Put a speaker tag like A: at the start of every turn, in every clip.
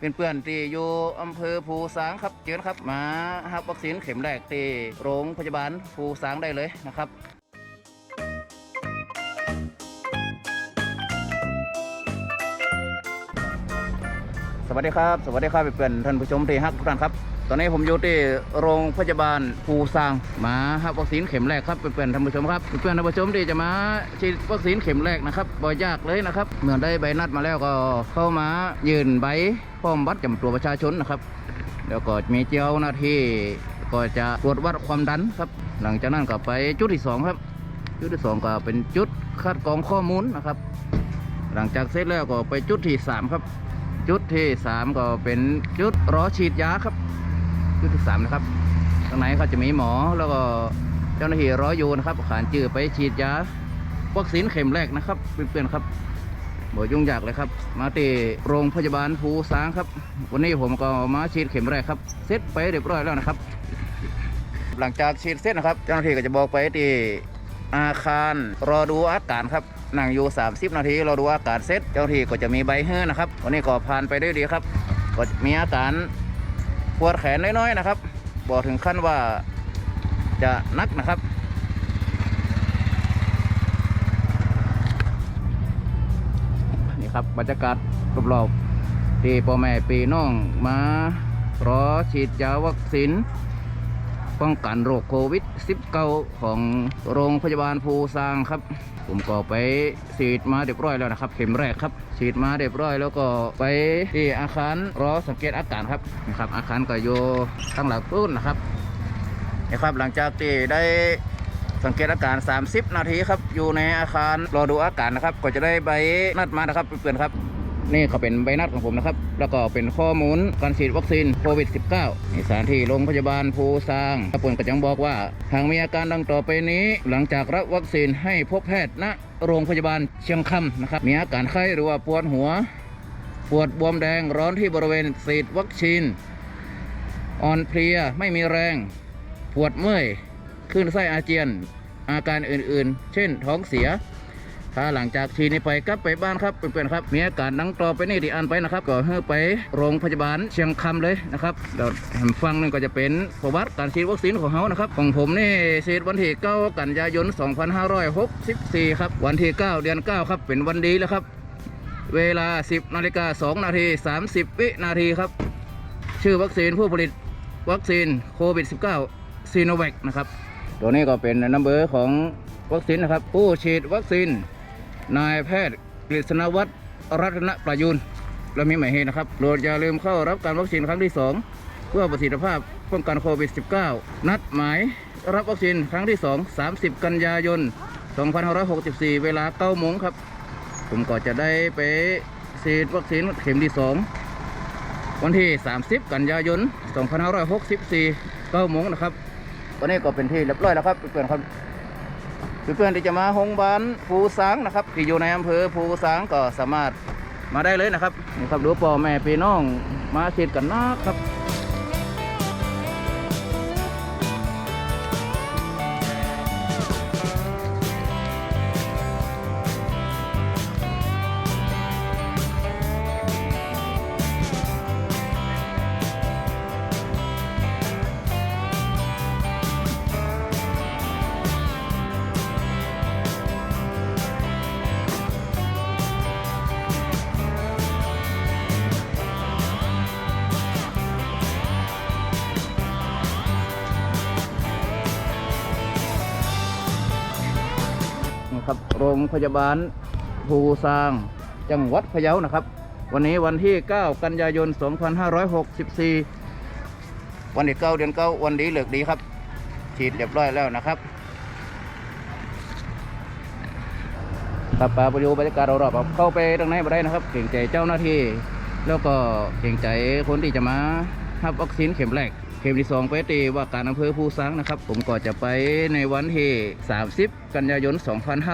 A: เป็นเพื่อนที่อยู่อำเภอภูสางครับเจอนครับมารับวัคซีนเข็มแรกที่โรงพยาบาลภูสางได้เลยนะครับสวัสดีครับ สวัสดีครับเพื่อนท่านผู้ชมที่ฮักทุกท่านครับ ตอนนี้ผมอยู่ที่โรงพยาบาลภูซางมารับวัคซีนเข็มแรกครับเพื่อนๆท่านผู้ชมครับเพื่อนๆท่านผู้ชมที่จะมาฉีดวัคซีนเข็มแรกนะครับบ่ยากเลยนะครับเมื่อได้ใบนัดมาแล้วก็เข้ามายืนใบพร้อมบัตรจำตัวประชาชนนะครับแล้วก็มีเจ้าหน้าที่ก็จะตรวจวัดความดันครับ หลังจากนั้นก็ไปจุดที่สองครับ จุดที่สองก็เป็นจุดคัดกรองข้อมูลนะครับ หลังจากเสร็จแล้วก็ไปจุดที่สามครับ จุดที่สามก็เป็นจุดรอฉีดยาครับ จุที่สามนะครับข้างในเขาจะมีหมอแล้วก็เจ้าหน้าที่รออยู่นะครับขานจื้อไปฉีดยาวัคซีนเข็มแรกนะครับเพื่อนๆครับบ่ยุ่งยากเลยครับ มาที่โรงพยาบาลภูสางครับ วันนี้ผมก็มาฉีดเข็มแรกครับเสร็จไปเรียบร้อยแล้วนะครับ หลังจากฉีดเสร็จนะครับ เจ้าหน้าที่ก็จะบอกไปที่อาคารรอดูอาการครับนั่งอยู่ 30 นาทีรอดูอาการเสร็จเจ้าหน้าที่ก็จะมีใบเฮ้นะครับ วันนี้ก็ผ่านไปได้ดีครับ ก็มีอาการ ปวดแขนน้อยๆนะครับบอกถึงขั้นว่าจะนักนะครับ นี่ครับบรรยากาศรอบๆที่พ่อแม่ปีน้องมารอฉีดยาวัคซีน ป้องกันโรคโควิด -19 ของโรงพยาบาลภูซางครับ ผมก็ไปฉีดมาเรียบร้อยแล้วนะครับ เข็มแรกครับฉีดมาเรียบร้อยแล้วก็ไปที่อาคารรอสังเกตอาการครับนะครับ อาคารก็อยู่ข้างหลังตู้นนะครับนะครับหลังจากที่ได้สังเกตอาการ 30 นาทีครับ อยู่ในอาคารรอดูอาการนะครับ ก็จะได้ใบนัดมานะครับเพื่อนครับ นี่เขาเป็นใบนัดของผมนะครับ แล้วก็เป็นข้อมูลการฉีดวัคซีนโควิด -19 ในสถานที่โรงพยาบาลภูซางขบวนก็ยังบอกว่า หากมีอาการดังต่อไปนี้ หลังจากรับวัคซีนให้พบแพทย์ณโรงพยาบาลเชียงคำนะครับ มีอาการไข้หรือว่าปวดหัว ปวดบวมแดงร้อนที่บริเวณฉีดวัคซีนอ่อนเพลียไม่มีแรง ปวดเมื่อยคลื่นไส้อาเจียน อาการอื่นๆ เช่นท้องเสีย ถ้าหลังจากฉีดนี้ไปกลับไปบ้านครับเพื่อนๆครับมีอาการดังต่อไปนี่ที่อ่านไปนะครับก็ให้ไปโรงพยาบาลเชียงคำเลยนะครับเดี๋ยวผมฟังนึงก็จะเป็นประวัติการฉีดวัคซีนของเขานะครับของผมนี่ฉีดวันที่9กันยายน 2564 ครับ วันที่ 9 เดือน 9 ครับ เป็นวันดีแล้วครับ เวลา 10นาฬิกา2นาที 30 วินาทีครับ ชื่อวัคซีนผู้ผลิตวัคซีนโควิด -19 ซีโนแวคนะครับ ตัวนี้ก็เป็นนัมเบอร์ของวัคซีนนะครับ ผู้ฉีดวัคซีน นายแพทย์กฤษณวัฒน์รัตนประยุนและมีหมายเหตุนะครับโปรดอย่าลืมเข้ารับการวัคซีนครั้งที่ 2 เพื่อประสิทธิภาพป้องกันโควิด -19 นัดหมายรับวัคซีนครั้งที่ 2 30 กันยายน 2564 เวลา9โมงครับ ผมก็จะได้ไปฉีดวัคซีนเข็มที่ 2 วันที่ 30 กันยายน 2564 9โมงนะครับ วันนี้ก็เป็นที่เรียบร้อยแล้วครับเพื่อนครับ เพื่อนๆที่จะมาโรงบ้าบาลภูสังนะครับ ที่อยู่ในอำเภอภูสังก็สามารถมาได้เลยนะครับนี่ครับดูปอแม่พี่น้องมาฉีดกันนะครับ โรงพยาบาลภูซาง จังหวัดพะเยานะครับ วันนี้วันที่ 9 กันยายน 2564 วันที่9เดือน9วันดีเหลือกดีครับ ฉีดเรียบร้อยแล้วนะครับครับปลาประโยบรรยากาศรารอบๆเข้าไปตรงไหนมาได้นะครับ เก่งใจเจ้าหน้าที่ แล้วก็เก่งใจคนที่จะมารับวัคซีนเข็มแรก เข็มที่สองไปตีว่าการอำเภอภูสังนะครับ ผมก็จะไปในวันที่ 30 กันยายน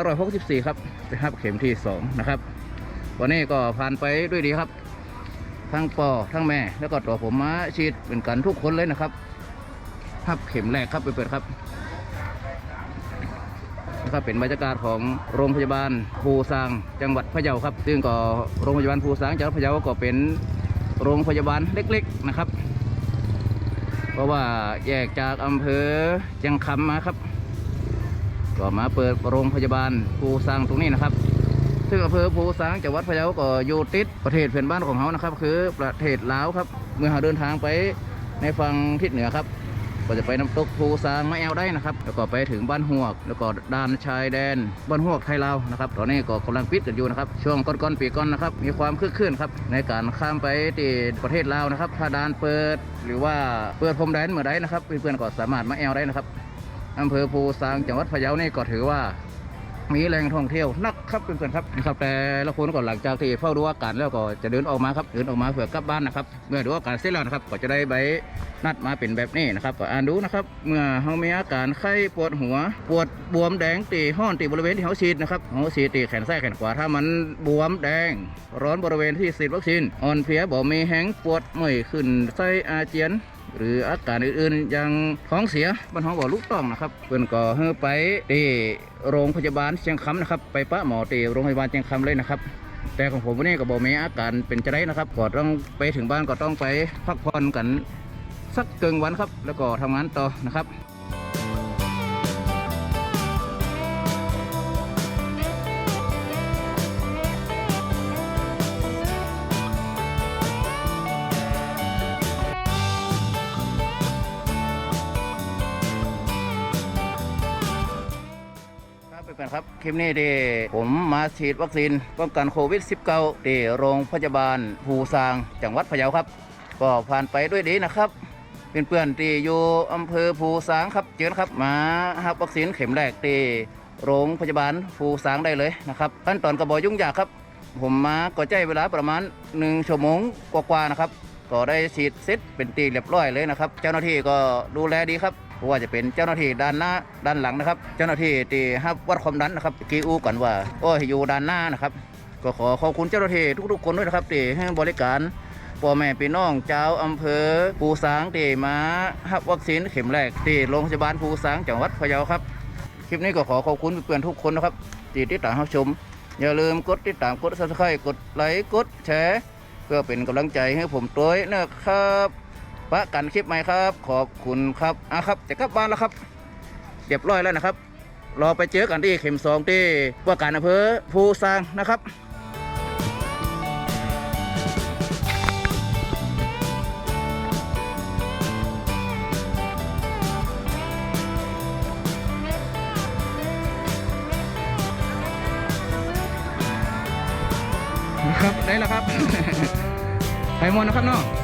A: 2564 ครับไปรับเข็มที่ 2 นะครับ วันนี้ก็ผ่านไปด้วยดีครับ ทั้งปอทั้งแม่ แล้วก็ตัวผมมาฉีดเป็นกันทุกคนเลยนะครับรับเข็มแรกครับไปเปิดครับนะครับเป็นบรรยากาศของโรงพยาบาลภูซางจังหวัดพะเยาครับ ซึ่งก็โรงพยาบาลภูซางจังหวัดพะเยาก็เป็นโรงพยาบาลเล็ก ๆ นะครับ เพราะว่าแยกจากอำเภอจังคำมาครับ ก็มาเปิดโรงพยาบาลภูสังตรงนี้นะครับ ซึ่งอำเภอภูสังจังหวัดพะเยาก็อยู่ติดประเทศเพื่อนบ้านของเขานะครับ คือประเทศลาวครับ เมื่อเราเดินทางไปในฝั่งทิศเหนือครับ ก็จะไปน้ำตกภูซางมะแอวได้นะครับ แล้วก็ไปถึงบ้านหวก แล้วก็ด่านชายแดน บ้านหวกไทยลาวนะครับ ตอนนี้ก็กำลังปิดกันอยู่นะครับ ช่วงก้อนๆปีก้อนนะครับ มีความคึกคืนครับในการข้ามไปที่ประเทศลาวนะครับ ถ้าด่านเปิดหรือว่าเปิดพรมแดนเมื่อใดนะครับ เพื่อนๆก็สามารถมาแอวได้นะครับอำเภอภูซางจังหวัดพะเยานี่ก็ถือว่า มีแหล่งท่องเที่ยวนักครับเพื่อนๆครับนะครับแต่ละคนก่อนหลังจากที่เฝ้าดูอาการแล้วก็จะเดินออกมาครับเดินออกมาเพื่อกลับบ้านนะครับ เมื่อดูอาการเสร็จแล้วนะครับก็จะได้ใบนัดมาเป็นแบบนี้นะครับก็อ่านดูนะครับเมื่อเขามีอาการไข้ปวดหัว ปวดบวมแดงตีห้อนตีบริเวณที่เขาฉีดนะครับเขาฉีดตีแขนซ้ายแขนขวาถ้ามันบวมแดง ร้อนบริเวณที่ฉีดวัคซีนอ่อนเพลียบ่มีแห้งปวดเมื่อยขึ้นไส้อาเจียน หรืออาการอื่นๆอย่างท้องเสียบรรเทาบ่ลูกต้องนะครับเพื่อนก็เฮ้ไปที่โรงพยาบาลเชียงคำนะครับ ไปปะหมอที่โรงพยาบาลเชียงคำเลยนะครับ แต่ของผมวันนี้ก็บอกมีอาการเป็นจะได้นะครับก็ต้องไปถึงบ้านก็ต้องไปพักผ่อนกันสักเกิงวันครับ แล้วก็ทำงานต่อนะครับ ครับคลิปนี้ที่ผมมาฉีดวัคซีนป้องกันโควิด -19 ที่โรงพยาบาลภูซางจังหวัดพะเยาครับ ก็ผ่านไปด้วยดีนะครับเป็นเพื่อนๆที่อยู่อำเภอภูซางครับเจอนะครับมารับวัคซีนเข็มแรกที่โรงพยาบาลภูซางได้เลยนะครับขั้นตอนกระบอกยุ่งยากครับ ผมมาก็ใจเวลาประมาณ1ชั่วโมงกว่าๆนะครับ ก็ได้ฉีดเสร็จเป็นตีเรียบร้อยเลยนะครับ เจ้าหน้าที่ก็ดูแลดีครับ ว่าจะเป็นเจ้าหน้าที่ด้านหน้าด้านหลังนะครับ เจ้าหน้าที่ที่ฮับวัดความดันนะครับกีอูก่อนว่าโอ้ยอยู่ด้านหน้านะครับ ก็ขอขอบคุณเจ้าหน้าที่ทุกๆคนด้วยนะครับที่ให้บริการพ่อแม่พี่น้องเจ้าอำเภอภูสางที่มาฮับวัคซีนเข็มแรกที่โรงพยาบาลภูสางจังหวัดพะเยาครับ คลิปนี้ก็ขอขอบคุณเพื่อนทุกคนนะครับที่ติดตามรับชม อย่าลืมกดติดตามกดซับสไครต์กดไลค์กดแชร์เพื่อเป็นกำลังใจให้ผมตัวนะครับ ปะกันคลิปใหม่ครับ ขอบคุณครับอะครับจะกลับบ้านแล้วครับเรียบร้อยแล้วนะครับ รอไปเจอกันที่เข็มสองที่ว่าการอำเภอภูซางนะครับครับได้แล้วครับ ไปหมดนะครับน้อง